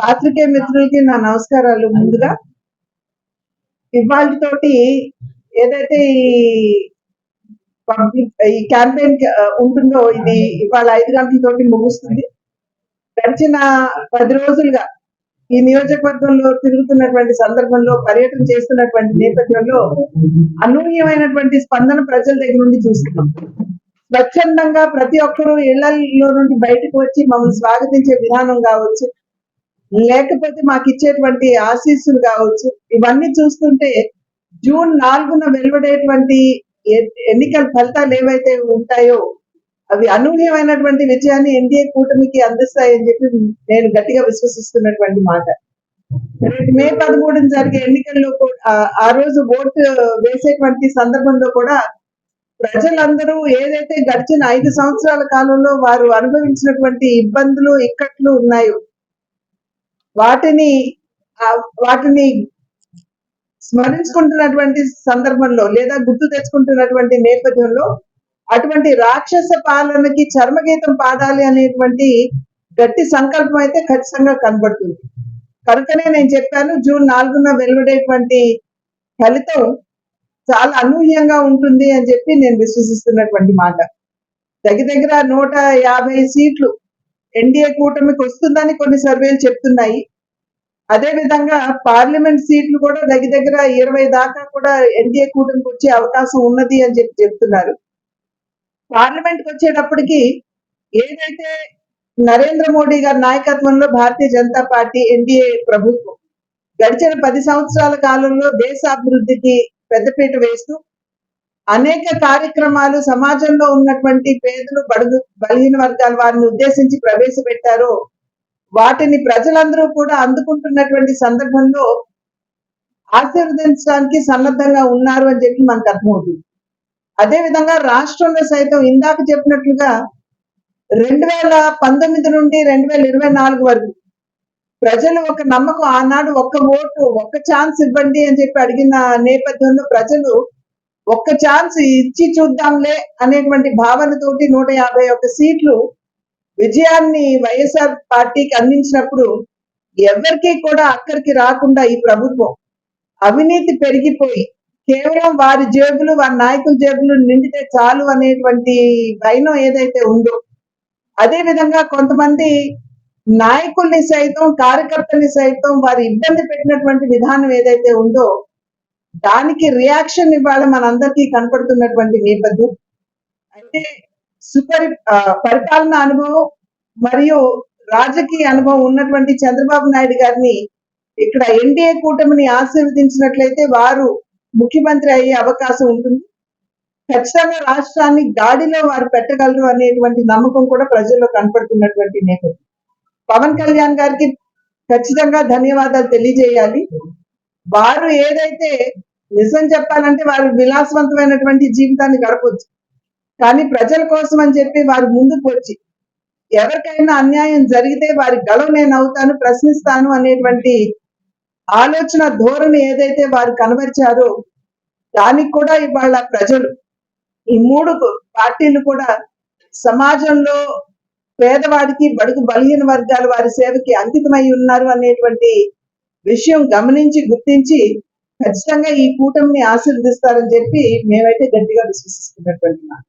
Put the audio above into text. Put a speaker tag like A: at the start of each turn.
A: పాత్రికే మిత్రులకి నా నమస్కారాలు ముందుగా. ఇవాళ తోటి ఏదైతే ఈ పబ్లిక్ ఈ క్యాంపెయిన్ ఉంటుందో ఇది ఇవాళ ఐదు గంటల తోటి ముగుస్తుంది. గడిచిన పది రోజులుగా ఈ నియోజకవర్గంలో తిరుగుతున్నటువంటి సందర్భంలో పర్యటన చేస్తున్నటువంటి నేపథ్యంలో అనూహ్యమైనటువంటి స్పందన ప్రజల దగ్గర నుండి చూస్తున్నాం. స్వచ్ఛందంగా ప్రతి ఒక్కరూ ఇళ్ళలో నుండి బయటకు వచ్చి మమ్మల్ని స్వాగతించే విధానం కావచ్చు లేకపోతే మాకు ఇచ్చేటువంటి ఆశీస్సులు కావచ్చు. ఇవన్నీ చూస్తుంటే జూన్ నాలుగున వెలువడేటువంటి ఎన్నికల ఫలితాలు ఏవైతే ఉంటాయో అవి అనూహ్యమైనటువంటి విజయాన్ని ఎన్డీఏ కూటమికి అందిస్తాయని చెప్పి నేను గట్టిగా విశ్వసిస్తున్నటువంటి మాట. మే పదమూడున జరిగే ఎన్నికల్లో ఆ- ఆ రోజు ఓటు వేసేటువంటి సందర్భంలో కూడా ప్రజలందరూ ఏదైతే గడిచిన ఐదు సంవత్సరాల కాలంలో వారు అనుభవించినటువంటి ఇబ్బందులు ఇక్కట్లు ఉన్నాయో వాటిని వాటిని స్మరించుకుంటున్నటువంటి సందర్భంలో లేదా గుర్తు తెచ్చుకుంటున్నటువంటి నేపథ్యంలో అటువంటి రాక్షస పాలనకి చర్మగీతం పాడాలి అనేటువంటి గట్టి సంకల్పం అయితే ఖచ్చితంగా కనబడుతుంది. కనుకనే నేను చెప్పాను జూన్ నాలుగున వెలువడేటువంటి ఫలితం చాలా అనూహ్యంగా ఉంటుంది అని చెప్పి నేను విశ్వసిస్తున్నటువంటి మాట. దగ్గర దగ్గర నూట యాభై సీట్లు ఎన్డీఏ కూటమికి వస్తుందని కొన్ని సర్వేలు చెప్తున్నాయి. అదే విధంగా పార్లమెంట్ సీట్లు కూడా దగ్గర దగ్గర ఇరవై దాకా కూడా ఎన్డీఏ కూటమికి వచ్చే అవకాశం ఉన్నది అని చెప్పి చెప్తున్నారు. పార్లమెంట్కి వచ్చేటప్పటికి ఏదైతే నరేంద్ర మోడీ గారి నాయకత్వంలో భారతీయ జనతా పార్టీ ఎన్డీఏ ప్రభుత్వం గడిచిన పది సంవత్సరాల కాలంలో దేశ అభివృద్ధికి పెద్దపీట వేస్తూ అనేక కార్యక్రమాలు సమాజంలో ఉన్నటువంటి పేదలు బడుగు బలహీన వర్గాల వారిని ఉద్దేశించి ప్రవేశపెట్టారో. వాటిని ప్రజలందరూ కూడా అందుకుంటున్నటువంటి సందర్భంలో ఆశీర్వదించడానికి సన్నద్ధంగా ఉన్నారు అని చెప్పి మనకు అర్థమవుతుంది. అదే విధంగా రాష్ట్రంలో సైతం ఇందాక చెప్పినట్లుగా రెండు వేల పంతొమ్మిది నుండి రెండు వేల ఇరవై నాలుగు వరకు ప్రజలు ఒక నమ్మకం ఆనాడు ఒక్క ఓటు ఒక్క ఛాన్స్ ఇవ్వండి అని చెప్పి అడిగిన నేపథ్యంలో ప్రజలు ఒక్క ఛాన్స్ ఇచ్చి చూద్దాంలే అనేటువంటి భావనతోటి నూట యాభై ఒక్క సీట్లు విజయాన్ని వైఎస్ఆర్ పార్టీకి అందించినప్పుడు ఎవరికీ కూడా అక్కడికి రాకుండా ఈ ప్రభుత్వం అవినీతి పెరిగిపోయి కేవలం వారి జేబులు వారి నాయకుల జేబులు నిండితే చాలు అనేటువంటి భయం ఏదైతే ఉందో అదే విధంగా కొంతమంది నాయకుల్ని సైతం కార్యకర్తల్ని సైతం వారి ఇబ్బంది పెట్టినటువంటి విధానం ఏదైతే ఉందో దానికి రియాక్షన్ ఇవాళ మనందరికీ కనపడుతున్నటువంటి నేపథ్యం. అయితే సుపరి పరిపాలన అనుభవం మరియు రాజకీయ అనుభవం ఉన్నటువంటి చంద్రబాబు నాయుడు గారిని ఇక్కడ ఎన్డీఏ కూటమిని ఆశీర్వదించినట్లయితే వారు ముఖ్యమంత్రి అయ్యే అవకాశం ఉంటుంది. ఖచ్చితంగా రాష్ట్రాన్ని గాడిలో వారు పెట్టగలరు అనేటువంటి నమ్మకం కూడా ప్రజల్లో కనపడుతున్నటువంటి నేపథ్యం. పవన్ కళ్యాణ్ గారికి ఖచ్చితంగా ధన్యవాదాలు తెలియజేయాలి. వారు ఏదైతే నిజం చెప్పాలంటే వారు విలాసవంతమైనటువంటి జీవితాన్ని గడపొచ్చు. కానీ ప్రజల కోసం అని చెప్పి వారు ముందుకు వచ్చి ఎవరికైనా అన్యాయం జరిగితే వారి గలవ నేను అవుతాను ప్రశ్నిస్తాను అనేటువంటి ఆలోచన ధోరణి ఏదైతే వారు కనబరిచారో దానికి కూడా ఇవాళ ప్రజలు ఈ మూడు పార్టీలు కూడా సమాజంలో పేదవాడికి బడుగు బలహీన వర్గాల వారి సేవకి అంకితమై ఉన్నారు అనేటువంటి విషయం గమనించి గుర్తించి ఖచ్చితంగా ఈ కూటమిని ఆశీర్వదిస్తారని చెప్పి మేమైతే గట్టిగా విశ్వసిస్తున్నటువంటి మాట.